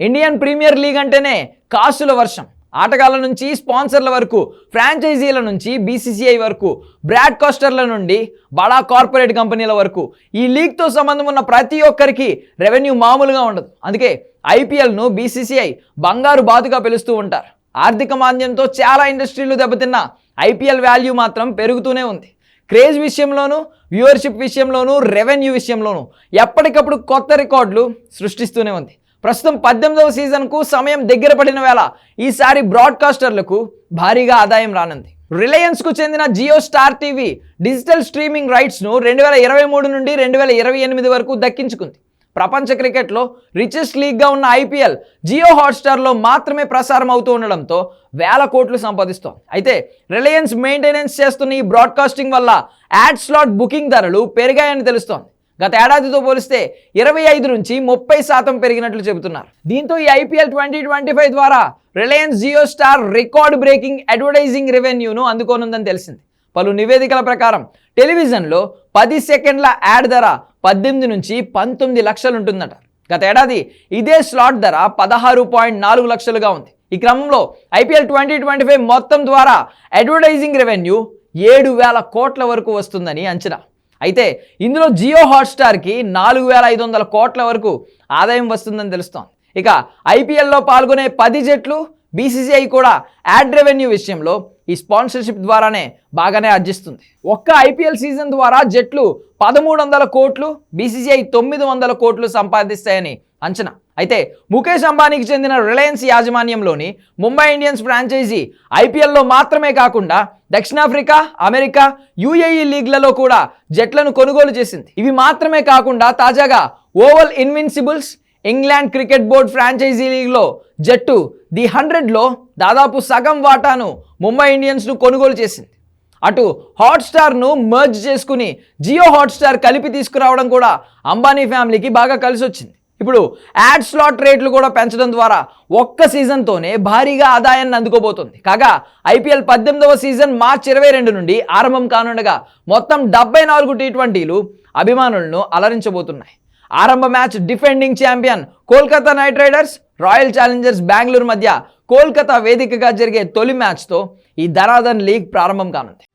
Indian premier league అంటేనే కాసుల వర్షం. ఆటగాళ్ళ నుంచి స్పాన్సర్ల వరకు ఫ్రాంచైజీల నుంచి బీసీసీఐ వరకు బ్రాడ్ కాస్టర్ల నుండి బడా కార్పొరేట్ కంపెనీల వరకు ఈ లీగ్తో సంబంధం ఉన్న ప్రతి ఒక్కరికి రెవెన్యూ మామూలుగా ఉండదు. అందుకే ఐపీఎల్ను బీసీసీఐ బంగారు బాతుగా పిలుస్తూ ఉంటారు. ఆర్థిక మాంద్యంతో చాలా ఇండస్ట్రీలు దెబ్బతిన్న ఐపీఎల్ వాల్యూ మాత్రం పెరుగుతూనే ఉంది. క్రేజ్ విషయంలోనూ వ్యూవర్షిప్ విషయంలోనూ రెవెన్యూ విషయంలోనూ ఎప్పటికప్పుడు కొత్త రికార్డులు సృష్టిస్తూనే ఉంది. ప్రస్తుతం పద్దెనిమిదవ సీజన్కు సమయం దగ్గర పడిన వేళ ఈసారి బ్రాడ్కాస్టర్లకు భారీగా ఆదాయం రానుంది. రిలయన్స్కు చెందిన Jio star TV digital streaming రైట్స్ను రెండు వేల ఇరవై మూడు నుండి రెండు వేల ఇరవై ఎనిమిది వరకు దక్కించుకుంది. ప్రపంచ క్రికెట్లో రిచెస్ట్ లీగ్గా ఉన్న ఐపీఎల్ జియో హాట్స్టార్లో మాత్రమే ప్రసారం అవుతూ ఉండడంతో వేల కోట్లు సంపాదిస్తోంది. అయితే రిలయన్స్ మెయింటెనెన్స్ చేస్తున్న ఈ బ్రాడ్కాస్టింగ్ వల్ల యాడ్ స్లాట్ బుకింగ్ ధరలు పెరిగాయని తెలుస్తోంది. గత ఏడాదితో పోలిస్తే ఇరవై ఐదు నుంచి ముప్పై శాతం పెరిగినట్లు చెబుతున్నారు. దీంతో ఈ ఐపీఎల్ ట్వంటీ ట్వంటీ ఫైవ్ ద్వారా Reliance Jio star record breaking advertising రెవెన్యూను అందుకోనుందని తెలిసింది. పలు నివేదికల ప్రకారం టెలివిజన్లో పది సెకండ్ల యాడ్ ధర పద్దెనిమిది నుంచి పంతొమ్మిది లక్షలు ఉంటుందట గత ఏడాది ఇదే స్లాట్ ధర పదహారు పాయింట్ నాలుగు లక్షలుగా ఉంది. ఈ క్రమంలో ఐపీఎల్ ట్వంటీ ట్వంటీ ఫైవ్ మొత్తం ద్వారా అడ్వర్టైజింగ్ రెవెన్యూ ఏడు వేల కోట్ల వరకు వస్తుందని అంచనా. అయితే ఇందులో జియో హాట్స్టార్కి నాలుగు వేల ఐదు వందల కోట్ల వరకు ఆదాయం వస్తుందని తెలుస్తోంది. ఇక ఐపీఎల్లో పాల్గొనే పది జట్లు బీసీసీఐ కూడా యాడ్ రెవెన్యూ విషయంలో ఈ స్పాన్సర్షిప్ ద్వారానే బాగానే ఆర్జిస్తుంది. ఒక్క ఐపీఎల్ సీజన్ ద్వారా జట్లు పదమూడు వందల కోట్లు బీసీసీఐ తొమ్మిది వందల కోట్లు సంపాదిస్తాయని అంచనా. అయితే ముఖేష్ అంబానీకి చెందిన రిలయన్స్ యాజమాన్యంలోని ముంబై ఇండియన్స్ ఫ్రాంచైజీ ఐపీఎల్లో మాత్రమే కాకుండా దక్షిణాఫ్రికా అమెరికా యుఏఈ లీగ్లలో కూడా జట్లను కొనుగోలు చేసింది. ఇవి మాత్రమే కాకుండా తాజాగా Oval Invincibles England cricket board franchise లీగ్లో జట్టు ది హండ్రెడ్లో దాదాపు సగం వాటాను ముంబై ఇండియన్స్ను కొనుగోలు చేసింది. అటు హాట్స్టార్ను మర్జ్ చేసుకుని జియో హాట్స్టార్ కలిపి తీసుకురావడం కూడా అంబానీ ఫ్యామిలీకి బాగా కలిసి వచ్చింది ఇప్పుడు యాడ్ స్లాట్ రేట్లు కూడా పెంచడం ద్వారా ఒక్క సీజన్తోనే భారీగా ఆదాయాన్ని అందుకోబోతుంది. కాగా ఐపీఎల్ పద్దెనిమిదవ సీజన్ మార్చి ఇరవై రెండు నుండి ఆరంభం కానుండగా మొత్తం డెబ్బై నాలుగు టీ ట్వంటీలు అభిమానులను అలరించబోతున్నాయి. ఆరంభ match defending champion Kolkata Knight Riders Royal Challengers Bengaluru మధ్య కోల్కతా వేదికగా జరిగే తొలి మ్యాచ్తో ఈ ధరాధన్ లీగ్ ప్రారంభం కానుంది.